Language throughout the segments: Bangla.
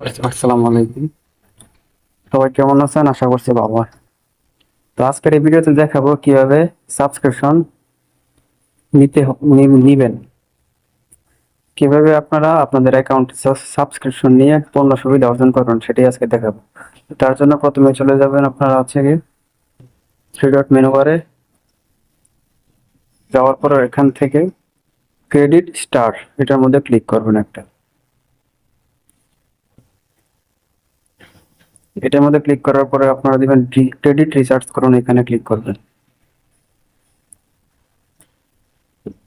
আসসালামু আলাইকুম। সবাই কেমন আছেন? আশা করছি ভালো তো আজকের এই ভিডিওতে দেখাবো কীভাবে সাবস্ক্রিপশন নিতে নিবেন। কীভাবে আপনারা আপনাদের অ্যাকাউন্টে সাবস্ক্রিপশন নিয়ে পণ্য সুবিধা অর্জন করবেন সেটাই আজকে দেখাবো। তার জন্য প্রথমে চলে যাবেন আপনারা হচ্ছে কি থ্রি ডট মেনু বারে যাওয়ার পর এখান থেকে ক্রেডিট স্টার এটার মধ্যে ক্লিক করবেন একটা। এটার মধ্যে ক্লিক করার পরে আপনারা দিবেন ক্রেডিট রিচার্জ করুন, এখানে ক্লিক করবেন।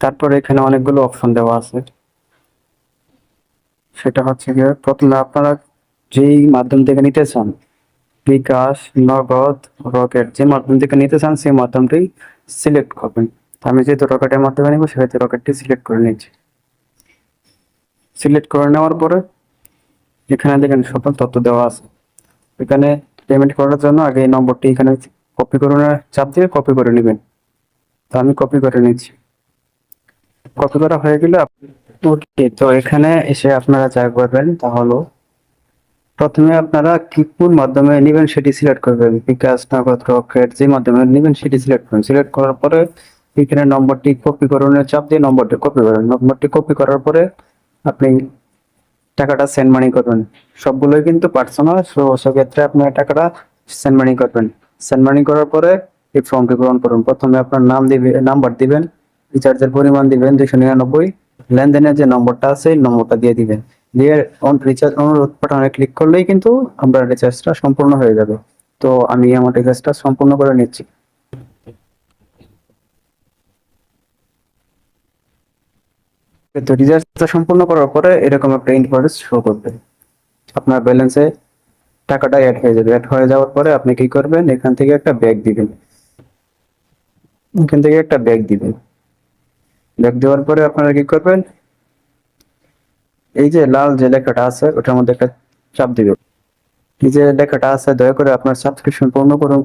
তারপরে এখানে অনেকগুলো অপশন দেওয়া আছে। সেটা হচ্ছে গিয়ে, প্রথমে আপনারা যেই মাধ্যম থেকে নিতে চান, বিকাশ, নগদ, রকেট, যে মাধ্যম থেকে নিতে চান, সেই মাধ্যমটি সিলেক্ট করবেন। আমি যেহেতু রকেটের মাধ্যমে নিব, সেহেতু রকেটটি সিলেক্ট করে নিচ্ছি সিলেক্ট করে নেওয়ার পরে এখানে দেখেন সকল তথ্য দেওয়া আছে। এখানে পেমেন্ট করার জন্য আগে এই নম্বরটি এখানে কপি করে চাপ দিয়ে কপি করে নেবেন। তো আমি কপি করে নিচ্ছি। কপি করা হয়ে গেলে ওকে তো এখানে এসে আপনারা যা করবেন তা হলো, প্রথমে আপনারা কি কোন মাধ্যমে নেবেন সেটি সিলেক্ট করবেন। বিকাশ, নগদ, রকেট, যে মাধ্যমে নেবেন সেটি সিলেক্ট করবেন সিলেক্ট করার পরে এখানে নম্বরটি কপি করণের চাপ দিয়ে নম্বরটি কপি করেন নম্বরটি কপি করার পরে আপনি টাকাটা সেন্ড মানি করবেন। সবগুলোই কিন্তু পার্সোনাল সো সেক্ষেত্রে আপনার টাকাটা সেন্ড মানি করবেন। সেন্ড মানি করার পরে এই ফর্মটি পূরণ করুন। প্রথমে আপনার নাম দিবে নাম্বার দিবেন রিচার্জের পরিমাণ দিবেন, দুইশো নিরানব্বই। লেনদেনের যে নম্বরটা আছে নম্বরটা দিয়ে দিবেন। দিয়ে অন রিচার্জ অনুরোধ পাঠানো ক্লিক করলেই কিন্তু আপনার রিচার্জটা সম্পূর্ণ হয়ে যাবে। তো আমি আমার রিচার্জটা সম্পূর্ণ করে নিচ্ছি। তো রিচার্জটা সম্পূর্ণ করার পরে এরকম একটা ইন্টারফেস শো করবে। আপনার ব্যালেন্সে টাকাটা অ্যাড হয়ে যাবে। অ্যাড হয়ে যাওয়ার পরে আপনি কি করবেন? এখান থেকে একটা ব্যাগ দিবেন। এখান থেকে একটা ব্যাগ দিবেন। ব্যাগ দেওয়ার পরে আপনারা কি করবেন? এই যে লাল যে লেখাটা আছে, ওটার মধ্যে একটা চাপ দিবেন। এই যে লেখাটা আছে, দয়া করে আপনার সাবস্ক্রিপশন পূর্ণ করুন।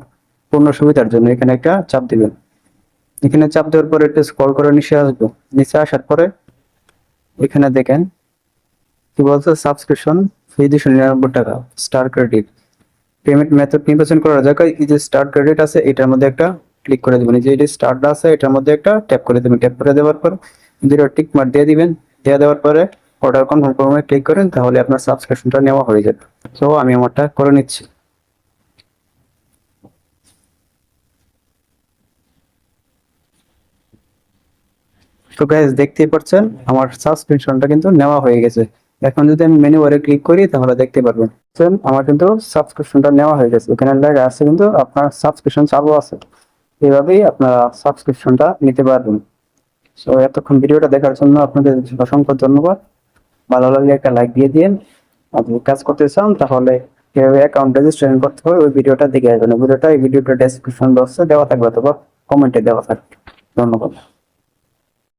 পূর্ণ সুবিধার জন্য এখানে একটা চাপ দিবেন। এখানে চাপ দেওয়ার পরে একটু স্ক্রল করে নিচে আসব। নিচে আসার পরে এখানে দেখেন, কি বলছে? সাবস্ক্রিপশন ফি দুশো নিরানব্বই টাকা স্টার ক্রেডিট পেমেন্ট মেথড নির্বাচন করার জায়গায় এই যে স্টার ক্রেডিট আছে, এটার মধ্যে একটা ক্লিক করে দেবেন। যে এটি স্টারটা আছে, এটার মধ্যে একটা ট্যাপ করে দেবেন। ট্যাপ করে দেওয়ার পর দুটো টিক মার্ক দিয়ে দিবেন। দিয়ে দেওয়ার পরে অর্ডার কনফার্ম ফর্মে ক্লিক করেন, তাহলে আপনার সাবস্ক্রিপশনটা নেওয়া হয়ে যাবে। তো আমি আমারটা করে নিচ্ছি। তো গাইজ দেখতেই পাচ্ছেন, আমার সাবস্ক্রিপশনটা কিন্তু নেওয়া হয়ে গেছে। এখন যদি আমি মেনু বারে ক্লিক করি, তাহলে দেখতে পারবেন? আমার কিন্তু সাবস্ক্রিপশনটা নেওয়া হয়ে গেছে। এখানে লেখা আছে কিন্তু আপনার সাবস্ক্রিপশন চালু আছে। এইভাবেই আপনারা সাবস্ক্রিপশনটা নিতে পারবেন। সো এতক্ষণ ভিডিওটা দেখার জন্য আপনাদের অসংখ্য ধন্যবাদ। ভালো লাগলে একটা লাইক দিয়ে দিন। আপনি কাজ করতে চান, তাহলে কীভাবে অ্যাকাউন্ট রেজিস্ট্রেশন করতে হবে। ওই ভিডিওটা দেখে আসবেন। ভিডিওটা এই ভিডিওটা ডেসক্রিপশন বক্সে দেওয়া থাকবে অথবা কমেন্টে দেওয়া থাকবে। ধন্যবাদ।